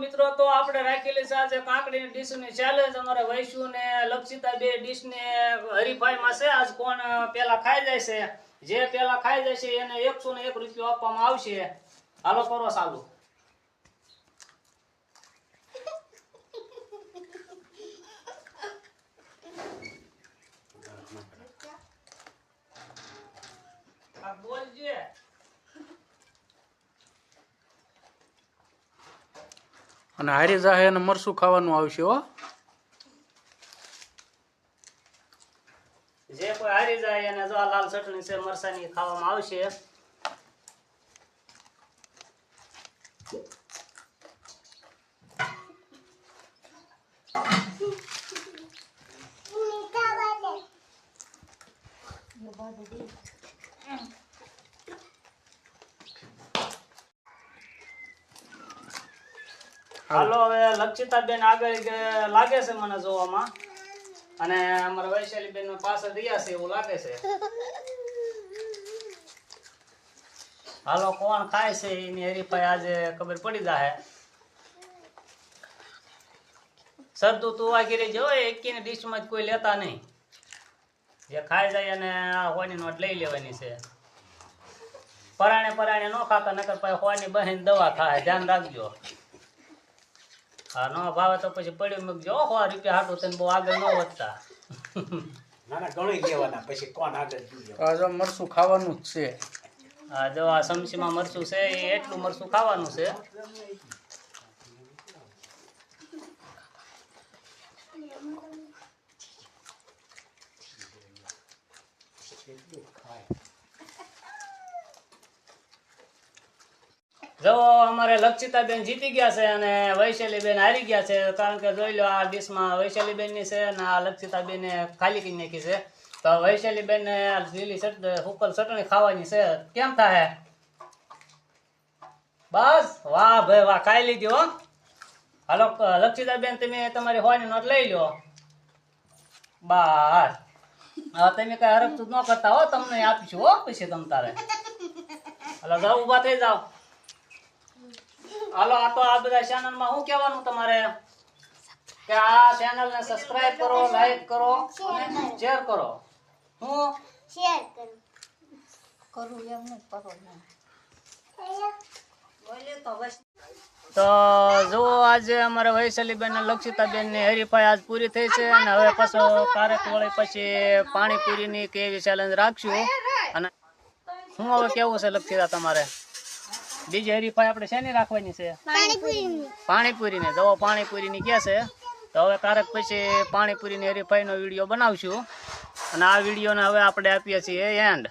મિત્રો તો આપણે રાખેલી છે આજે કાંકડીની ડીશની ચેલેન્જ અમારે વૈશુ ને લક્ષિતા બે ડીશ ને હરીફાઈ માં છે. આજ કોણ પેલા ખાઈ જાય છે? જે પેલા ખાઈ જાય છે એને એકસો ને એક રૂપિયો આપવામાં આવશે. હાલો કરો ચાલુ. બોલજે. અને હારી જાહે અને મરસું ખાવાનું આવશે હો. જે કોઈ હારી જાય એને જો આ લાલ ચટણી છે મરસાની ખાવામાં આવશે. હાલો હવે લક્ષિતાબેન આગળ લાગે છે મને જોવામાં. અને અમારા વૈશાલીબેન પાછળ રહ્યા છે એવું લાગે છે. હાલો કોણ ખાય છે? એની હરીફાઈ આજે ખબર પડી જાય સરદુ તુવા ગીરી જો એકીને ડીશમાં જ કોઈ લેતા નહીં. જે ખાઈ જાય અને આ હોની નોટ લઈ લેવાની છે. પરાણે પરાણે ન ખાતા નકર પછી હોની બહેન દવા થાય ધ્યાન રાખજો. હા ન ભાવે તો પછી પડ્યું મૂકજો સો રૂપિયા હાટું તને બહુ આગળ ન વધતા. ના ના ગણી લેવાના પછી કોણ આગળ જોઈએ આ મરસું ખાવાનું જ છે. હા જો આ સમસીમાં મરચું છે એ એટલું મરસું ખાવાનું છે. જો અમારે લક્ષિતાબેન જીતી ગયા છે અને વૈશાલીબેન હારી ગયા છે, કારણ કે જોઈ લો આ ડીશમાં વૈશાલીબેનની છે અને આ લક્ષિતાબેન ખાલી કરી નાખી છે. તો ને લીલી ઉપર ચટણી ખાવાની છે. કેમ થાય બસ, વાહ ભાઈ, વાહ, ખાઈ લીધી હો. હાલો, લક્ષિતાબેન, તમે તમારી હોવાની નોટ લઈ લો. બસ તમે કઈ હરકતું ન કરતા હો, તમને આપીશું હો, પછી તમ તારે. હાલો, જાઓ, ઊભા થઈ જાઓ. હાલો આ તો આ બધા ચેનલમાં શું કહેવાનું તમારે? કે આ ચેનલ ને સબસ્ક્રાઇબ કરો લાઈક કરો અને શેર કરો. હું? શેર કરો. કરું એમ નહીં કરો તો જો આજે અમારા વૈશાલીબેન અને લક્ષિતાબેનની હરીફાઈ આજ પૂરી થઈ છે અને હવે પાછો કારેક વળી પછી પાણીપુરીની કે એવી ચેલેન્જ રાખશું. અને શું હવે કેવું છે લક્ષિતા તમારે? બીજી હરીફાઈ આપણે શેની રાખવાની છે? પાણીપુરી પાણીપુરીને. જવો પાણીપુરીની કે છે? તો હવે કારક પછી પાણીપુરીની હરીફાઈનો વીડિયો બનાવશું. અને આ વિડીયોને હવે આપણે આપીએ છીએ એન્ડ